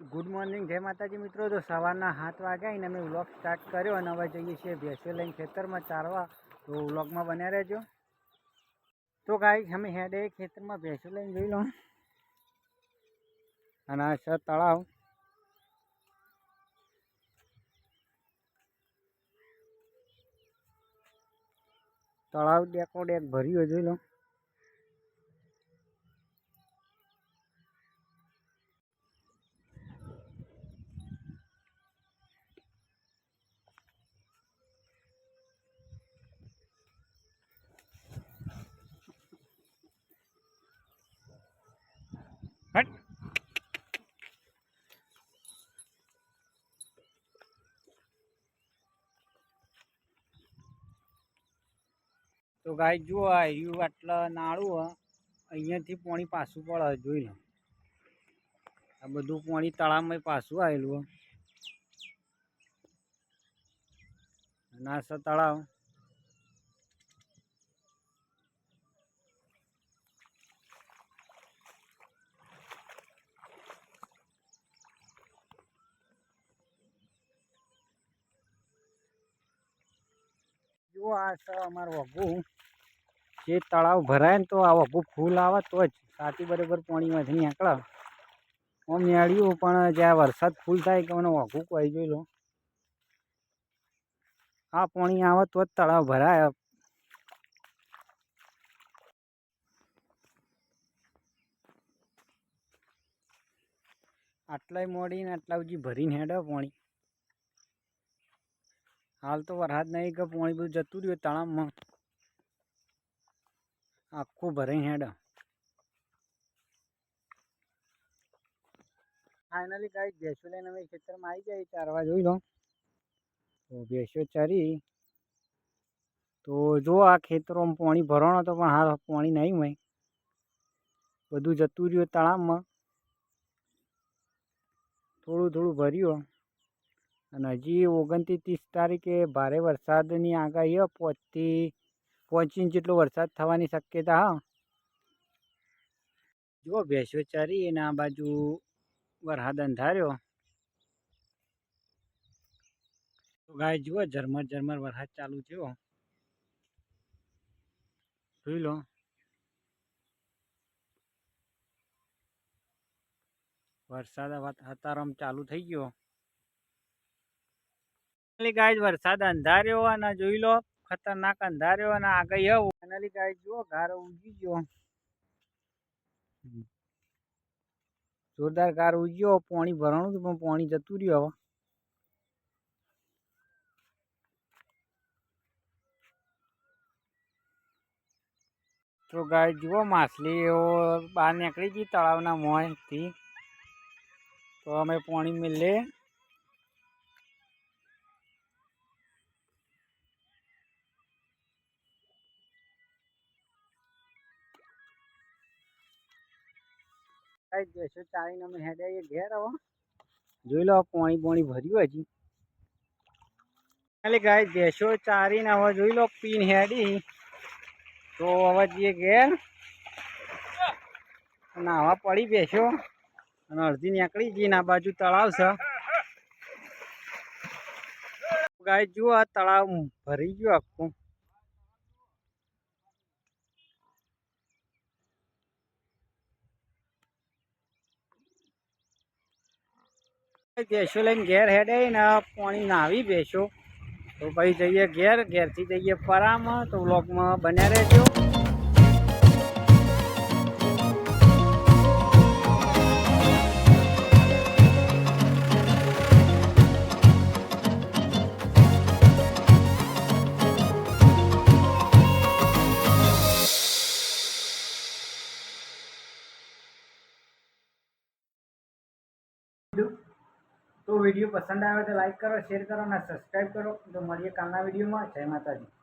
Good morning જય માતાજી મિત્રો. તો સવારના સાત વાગ્યા અને અમે વ્લોગ સ્ટાર્ટ કર્યો અને હવે જઈએ છીએ ભેંસો લઈને ખેતરમાં ચારવા. તો વ્લોગમાં બન્યા રહેજો. તો ગાઈ અમે હેડે ખેતરમાં ભેંસો લઈને જોઈ લો. અને આ છે તળાવ. તળાવ ડેકો ડેક ભર્યો જોઈ લો. હટ. તો ગાય જુઓ આ આટલા નાળું અહીંયાથી પાણી પાછું પડે જોઈ લો. આ બધું પાણી તળાવમાં પાછું આવેલું અને તળાવ. જુઓ આ છે અમારું વગું જે તળાવ ભરાય ને તો આ વગું ફૂલ આવે તો જ. સાચી બરાબર પાણીમાંથી નીકળે. આમ નીળ્યું પણ જ્યાં વરસાદ ફૂલ થાય કે મને વગું કહી જોઈ લો. આ પાણી આવે તો જ તળાવ ભરાય. આટલાય મોડીને આટલા સુધી ભરીને હેડે પાણી. હાલ તો વરસાદ નહીં કે પાણી બધું જતું રહ્યું તળાવમાં. આખું ભરાઈને હેડ. ફાઇનલી ગાઈ ભેંસો લઈને અમે ખેતરમાં આવી જાય, ચારવા જોઈ લો. તો ભેંસો ચરી. તો જો આ ખેતરોમાં પાણી ભરવાનો હતો પણ હાલ પાણી નહીં હોય. બધું જતું રહ્યું તળાવમાં. થોડું થોડું ભર્યું. અને હજી ઓગણત્રીસ ત્રીસ તારીખે ભારે વરસાદની આગાહી હે, પાંચથી પાંચ ઇંચ જેટલો વરસાદ થવાની શક્યતા હા. જુઓ, ભેંસો ચરી અને આ બાજુ વરસાદ અંધાર્યો. તો ગાય, જુઓ, ઝરમર ઝરમર વરસાદ ચાલુ થયો. જોઈ લો. વરસાદ હતારામ ચાલુ થઈ ગયો. ગાય વરસાદ અંધાર્યો અને જોઈ લો. ખતરનાક અંધાર્યો અને આગળ આવું. ફાઇનલી ગાય જુઓ, ગારો ઉજી ગયો. જોરદાર ગાર ઉજ્યો પાણી ભરવાનું હતું, પણ પાણી જતું રહ્યું હવે. તો ગાય જુઓ, માછલીઓ બહાર નીકળી ગઈ તળાવના મોંથી તો અમે પાણી મેલે બેસો ચાલીને અમે હેડાઈએ ઘેર આવો. જોઈ લો પાણી પાણી ભર્યું હજી. ગાય ભેંસો ચારીને હવે જોઈ લો, પીન હેડી. તો હવે જઈએ ઘેર. નાવા પડી બેસો અને અડધી નીકળી જઈને આ બાજુ તળાવ છે. ગાય જુઓ તળાવ ભરી ગયું આખું. ભેંસો લઈને ઘેર હેડે ને પાણી નાવી બેસો. તો ભાઈ જઈએ ઘેર, ઘેરથી જઈએ પરામાં તો વ્લોગમાં બન્યા રહેજો. તો વીડિયો પસંદ આવે તો લાઈક કરો, શેર કરો અને સબસ્ક્રાઈબ કરો. તો મળીએ કાલના વિડીયોમાં. જય માતાજી.